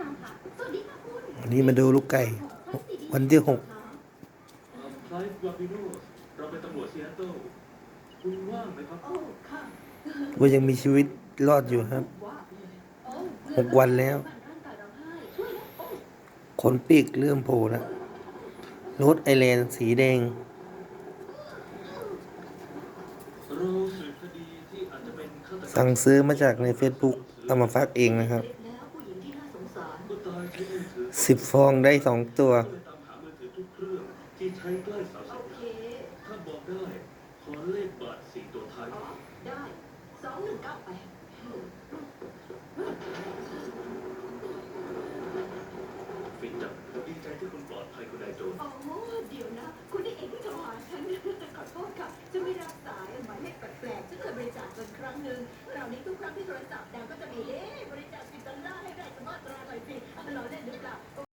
ตามหาสวัสดีค่ะคุณวันนี้มาดูลูกไก่ วันที่หกไคลฟ์วาปิโนเราเป็นตำรวจซีแอตเทิลคุณว่างไหมครับโอ้ค่ะว่ายังมีชีวิตรอดอยู่ครับว่าโอ้หกวันแล้วร่างกายเราให้ช่วยแล้วโอ้ขนปีกเริ่มโผล่แล้วรถไอแลนด์สีแดงเราสืบคดีที่อาจจะเป็นฆาตกรรมสั่งซื้อมาจากใน Facebook เอามาฟักเองนะครับ สิบฟองได้สองตัวครั้งหนึ่งคราวนี้ทุกครั้งที่โทรศัพท์ดังก็จะมีเอ๊บริจาค